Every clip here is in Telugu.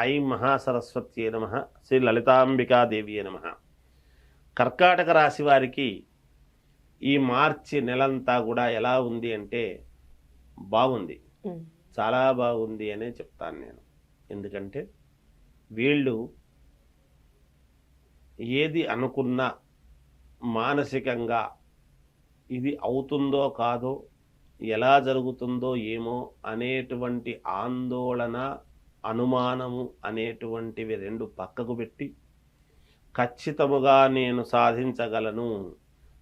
ఐం మహాసరస్వత్యే నమ. శ్రీ లలితాంబికాదేవియే నమ. కర్కాటక రాశి వారికి ఈ మార్చి నెలంతా కూడా ఎలా ఉంది అంటే బాగుంది. చాలా బాగుంది అనే చెప్తాను నేను. ఎందుకంటే వీళ్ళు ఏది అనుకున్నా మానసికంగా ఇది అవుతుందో కాదో ఎలా జరుగుతుందో ఏమో అనేటువంటి ఆందోళన అనుమానము అనేటువంటివి రెండు పక్కకు పెట్టి ఖచ్చితముగా నేను సాధించగలను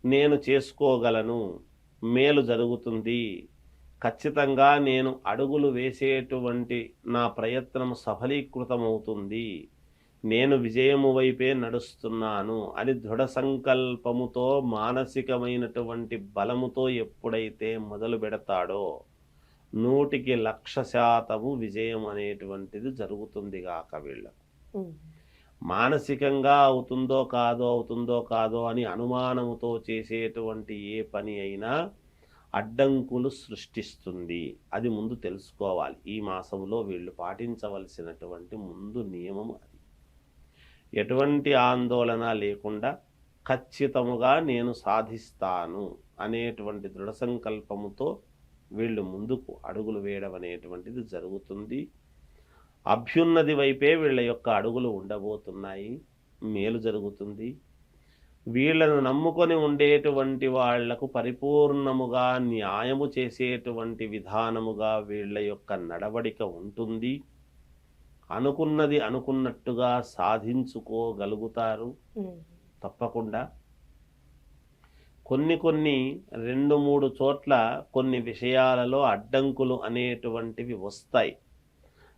నేను చేసుకోగలను మేలు జరుగుతుంది. ఖచ్చితంగా నేను అడుగులు వేసేటువంటి నా ప్రయత్నం సఫలీకృతమవుతుంది. నేను విజయము వైపే నడుస్తున్నాను అని దృఢ సంకల్పముతో మానసికమైనటువంటి బలముతో ఎప్పుడైతే మొదలు పెడతాడో నూటికి లక్ష శాతము విజయం అనేటువంటిది జరుగుతుంది గాక వీళ్ళకు. మానసికంగా అవుతుందో కాదో అవుతుందో కాదో అని అనుమానముతో చేసేటువంటి ఏ పని అయినా అడ్డంకులు సృష్టిస్తుంది. అది ముందు తెలుసుకోవాలి. ఈ మాసంలో వీళ్ళు పాటించవలసినటువంటి ముందు నియమం అది. ఎటువంటి ఆందోళన లేకుండా ఖచ్చితముగా నేను సాధిస్తాను అనేటువంటి దృఢ సంకల్పముతో వీళ్ళు ముందుకు అడుగులు వేయడం అనేటువంటిది జరుగుతుంది. అభ్యున్నతి వైపే వీళ్ళ యొక్క అడుగులు ఉండబోతున్నాయి. మేలు జరుగుతుంది. వీళ్ళను నమ్ముకొని ఉండేటువంటి వాళ్ళకు పరిపూర్ణముగా న్యాయము చేసేటువంటి విధానముగా వీళ్ళ యొక్క నడవడిక ఉంటుంది. అనుకున్నది అనుకున్నట్టుగా సాధించుకోగలుగుతారు. తప్పకుండా కొన్ని కొన్ని రెండు మూడు చోట్ల కొన్ని విషయాలలో అడ్డంకులు అనేటువంటివి వస్తాయి.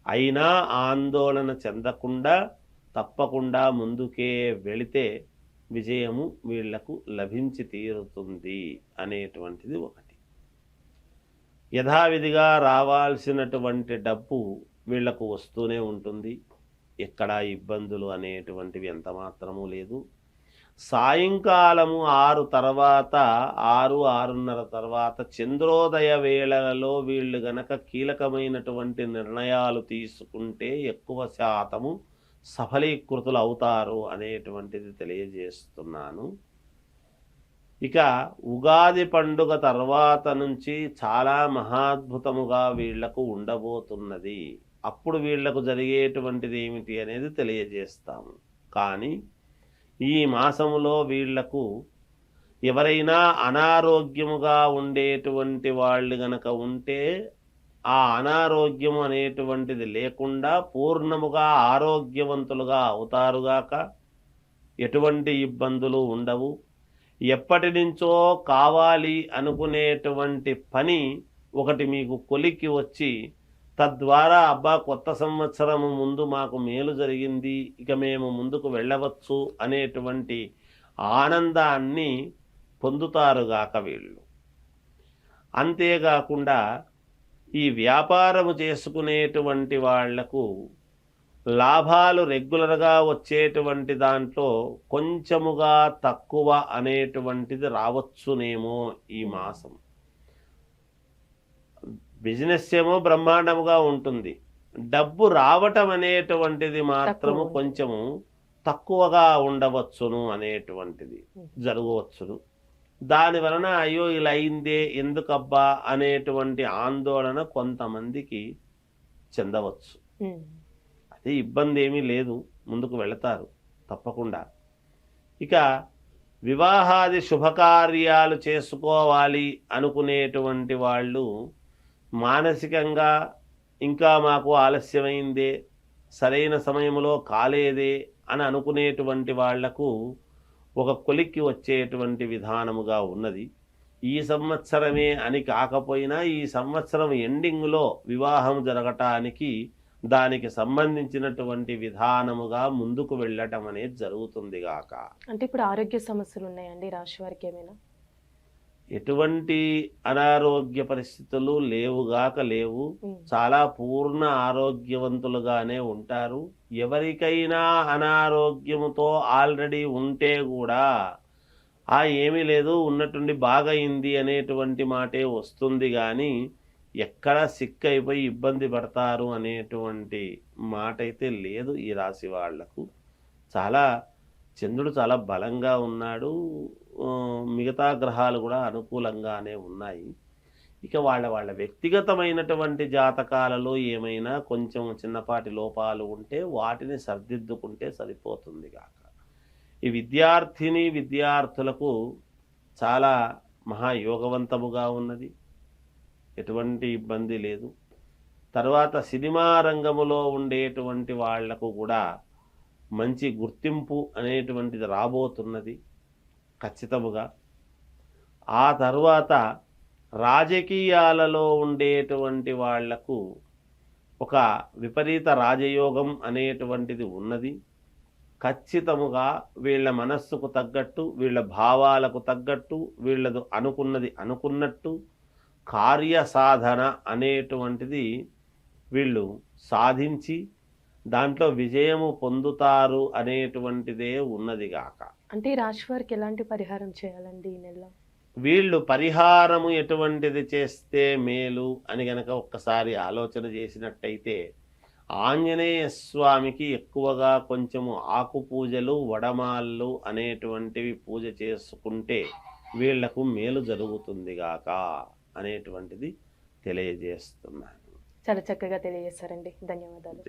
అయినా ఆందోళన చెందకుండా తప్పకుండా ముందుకే వెళితే విజయము వీళ్ళకు లభించి తీరుతుంది అనేటువంటిది ఒకటి. యథావిధిగా రావాల్సినటువంటి డబ్బు వీళ్ళకు వస్తూనే ఉంటుంది. ఎక్కడా ఇబ్బందులు అనేటువంటివి ఎంత మాత్రము లేదు. సాయంకాలము ఆరు తర్వాత ఆరు ఆరున్నర తర్వాత చంద్రోదయ వేళలలో వీళ్ళు గనక కీలకమైనటువంటి నిర్ణయాలు తీసుకుంటే ఎక్కువ శాతము సఫలీకృతులు అవుతారు అనేటువంటిది తెలియజేస్తున్నాను. ఇక ఉగాది పండుగ తర్వాత నుంచి చాలా మహాద్భుతముగా వీళ్ళకు ఉండబోతున్నది. అప్పుడు వీళ్ళకు జరిగేటువంటిది ఏమిటి అనేది తెలియజేస్తాము. కానీ ఈ మాసములో వీళ్ళకు ఎవరైనా అనారోగ్యముగా ఉండేటువంటి వాళ్ళు గనక ఉంటే ఆ అనారోగ్యం అనేటువంటిది లేకుండా పూర్ణముగా ఆరోగ్యవంతులుగా అవుతారుగాక ఎటువంటి ఇబ్బందులు ఉండవు. ఎప్పటి నుంచో కావాలి అనుకునేటువంటి పని ఒకటి మీకు కొలిక్కి వచ్చి తద్వారా అబ్బా కొత్త సంవత్సరము ముందు మాకు మేలు జరిగింది ఇక మేము ముందుకు వెళ్ళవచ్చు అనేటువంటి ఆనందాన్ని పొందుతారుగాక వీళ్ళు. అంతేకాకుండా ఈ వ్యాపారము చేసుకునేటువంటి వాళ్ళకు లాభాలు రెగ్యులర్గా వచ్చేటువంటి దాంట్లో కొంచెముగా తక్కువ అనేటువంటిది రావచ్చునేమో ఈ మాసం. బిజినెస్ ఏమో బ్రహ్మాండముగా ఉంటుంది. డబ్బు రావటం అనేటువంటిది మాత్రము. కొంచెము తక్కువగా ఉండవచ్చును అనేటువంటిది జరగవచ్చును. దాని వలన అయ్యో ఇలా అయిందే ఎందుకబ్బా అనేటువంటి ఆందోళన కొంతమందికి చెందవచ్చు. అదే ఇబ్బంది ఏమీ లేదు ముందుకు వెళతారు తప్పకుండా. ఇక వివాహాది శుభకార్యాలు చేసుకోవాలి అనుకునేటువంటి వాళ్ళు మానసికంగా ఇంకా మాకు ఆలస్యమైందే సరైన సమయంలో కాలేదే అని అనుకునేటువంటి వాళ్ళకు ఒక కొలిక్కి వచ్చేటువంటి విధానముగా ఉన్నది. ఈ సంవత్సరమే అని కాకపోయినా ఈ సంవత్సరం ఎండింగ్లో వివాహం జరగటానికి దానికి సంబంధించినటువంటి విధానముగా ముందుకు వెళ్ళటం అనేది జరుగుతుంది గాక. అంటే ఇప్పుడు ఆరోగ్య సమస్యలు ఉన్నాయండి రాశి వారికి ఏమైనా? ఎటువంటి అనారోగ్య పరిస్థితులు లేవుగాక లేవు. చాలా పూర్ణ ఆరోగ్యవంతులుగానే ఉంటారు. ఎవరికైనా అనారోగ్యముతో ఆల్రెడీ ఉంటే కూడా ఆ ఏమీ లేదు ఉన్నట్టుండి బాగయింది అనేటువంటి మాటే వస్తుంది కానీ ఎక్కడ సిక్ అయిపోయి ఇబ్బంది పడతారు అనేటువంటి మాట అయితే లేదు ఈ రాశి వాళ్ళకు. చాలా చంద్రుడు చాలా బలంగా ఉన్నాడు. మిగతా గ్రహాలు కూడా అనుకూలంగానే ఉన్నాయి. ఇక వాళ్ళ వాళ్ళ వ్యక్తిగతమైనటువంటి జాతకాలలో ఏమైనా కొంచెం చిన్నపాటి లోపాలు ఉంటే వాటిని సరిదిద్దుకుంటే సరిపోతుంది కాక ఈ విద్యార్థిని విద్యార్థులకు చాలా మహాయోగవంతముగా ఉన్నది. ఎటువంటి ఇబ్బంది లేదు. తర్వాత సినిమా రంగములో ఉండేటువంటి వాళ్ళకు కూడా మంచి గుర్తింపు అనేటువంటిది రాబోతున్నది. ఖచ్చితముగా. ఆ తర్వాత రాజకీయాలలో ఉండేటువంటి వాళ్ళకు ఒక విపరీత రాజయోగం అనేటువంటిది ఉన్నది. ఖచ్చితముగా వీళ్ళ మనస్సుకు తగ్గట్టు వీళ్ళ భావాలకు తగ్గట్టు వీళ్ళదు అనుకున్నది అనుకున్నట్టు కార్యసాధన అనేటువంటిది వీళ్ళు సాధించి దాంట్లో విజయము పొందుతారు అనేటువంటిదే ఉన్నదిగాక అంటే ఈ రాశి వారికి ఎలాంటి పరిహారం చేయాలండి ఈ నెల వీళ్ళు పరిహారము ఎటువంటిది చేస్తే మేలు అని గనక ఒక్కసారి ఆలోచన చేసినట్టయితే ఆంజనేయ స్వామికి ఎక్కువగా కొంచెము ఆకు పూజలు వడమాళ్ళు అనేటువంటివి పూజ చేసుకుంటే వీళ్ళకు మేలు జరుగుతుంది గాక అనేటువంటిది తెలియజేస్తున్నాను. చాలా చక్కగా తెలియజేశారండి. ధన్యవాదాలు.